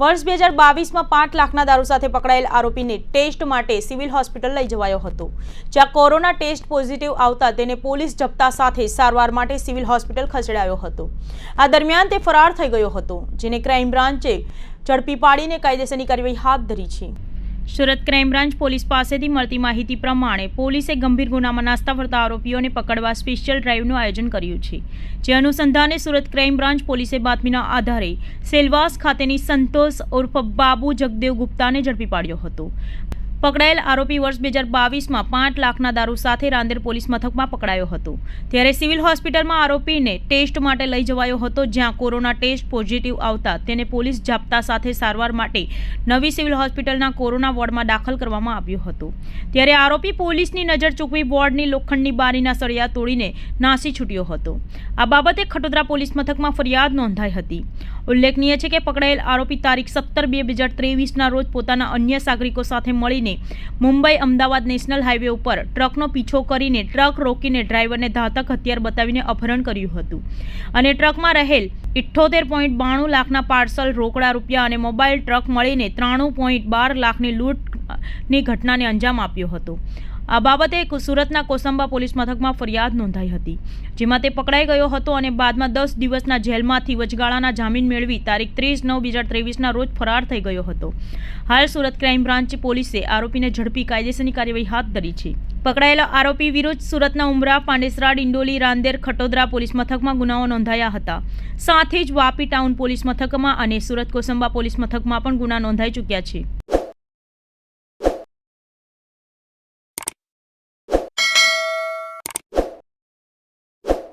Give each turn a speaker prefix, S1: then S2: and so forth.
S1: વર્ષ બે હજાર બાવીસમાં પાંચ લાખના દારૂ સાથે પકડાયેલ આરોપીને ટેસ્ટ માટે સિવિલ હોસ્પિટલ લઈ જવાયો હતો. જ્યાં કોરોના ટેસ્ટ પોઝિટિવ આવતા તેને પોલીસ જપ્તા સાથે સારવાર માટે સિવિલ હોસ્પિટલ ખસેડાયો હતો. આ દરમિયાન તે ફરાર થઈ ગયો હતો, જેને ક્રાઇમ બ્રાન્ચે ઝડપી પાડીને કાયદેસરની કાર્યવાહી હાથ ધરી છે. સુરત ક્રાઇમ બ્રાન્ચ પોલીસ પાસેથી મળતી માહિતી પ્રમાણે પોલીસે ગંભીર ગુનામાં નાસ્તા ફરતા આરોપીઓને પકડવા સ્પેશિયલ ડ્રાઇવનું આયોજન કર્યું છે. જે અનુસંધાને સુરત ક્રાઇમ બ્રાન્ચ પોલીસે બાતમીના આધારે સેલવાસ ખાતેની સંતોષ ઉર્ફ બાબુ જગદેવ ગુપ્તાને ઝડપી પાડ્યો હતો. પકડાયેલ આરોપી વર્ષ બે હજાર બાવીસમાં પાંચ લાખના દારૂ સાથે રાંદેર પોલીસ મથકમાં પકડાયો હતો. ત્યારે સિવિલ હોસ્પિટલમાં આરોપીને ટેસ્ટ માટે લઈ જવાયો હતો, જ્યાં કોરોના ટેસ્ટ પોઝિટિવ આવતા તેને પોલીસ જાપ્તા સાથે સારવાર માટે નવી સિવિલ હોસ્પિટલના કોરોના વોર્ડમાં દાખલ કરવામાં આવ્યો હતો. ત્યારે આરોપી પોલીસની નજર ચૂકવી વોર્ડની લોખંડની બારીના સળિયા તોડીને નાસી છૂટ્યો હતો. આ બાબતે ખટોદરા પોલીસ મથકમાં ફરિયાદ નોંધાઈ હતી. ઉલ્લેખનીય છે કે પકડાયેલ આરોપી તારીખ સત્તર બે હજાર ત્રેવીસના રોજ પોતાના અન્ય સાગરિકો સાથે મળીને મુંબઈ અમદાવાદ નેશનલ હાઈવે ઉપર ટ્રકનો પીછો કરીને ટ્રક રોકીને ડ્રાઈવરને ધાતક હથિયાર બતાવીને અપહરણ કર્યું હતું. અને ટ્રકમાં રહેલ ઇઠ્ઠોતેર પોઈન્ટ બાણું લાખના પાર્સલ રોકડા રૂપિયા અને મોબાઈલ ટ્રક મળીને ત્રાણું પોઈન્ટ બાર લાખની લૂંટની ઘટનાને અંજામ આપ્યો હતો. આ બાબતે સુરતના કોસંબા પોલીસ મથકમાં ફરિયાદ નોંધાઈ હતી, જેમાં તે પકડાઈ ગયો હતો અને બાદમાં દસ દિવસના જેલમાંથી વચગાળાના જામીન મેળવી તારીખ ત્રીસ નવ બે હજાર ત્રેવીસના રોજ ફરાર થઈ ગયો હતો. હાલ સુરત ક્રાઇમ બ્રાન્ચ પોલીસે આરોપીને ઝડપી કાયદેસરની કાર્યવાહી હાથ ધરી છે. પકડાયેલા આરોપી વિરુદ્ધ સુરતના ઉમરા પાંડેસરા ડિંડોલી રાંદેર, ખટોદરા પોલીસ મથકમાં ગુનાઓ નોંધાયા હતા. સાથે જ વાપી ટાઉન પોલીસ મથકમાં અને સુરત કોસંબા પોલીસ મથકમાં પણ ગુના નોંધાઈ ચૂક્યા છે.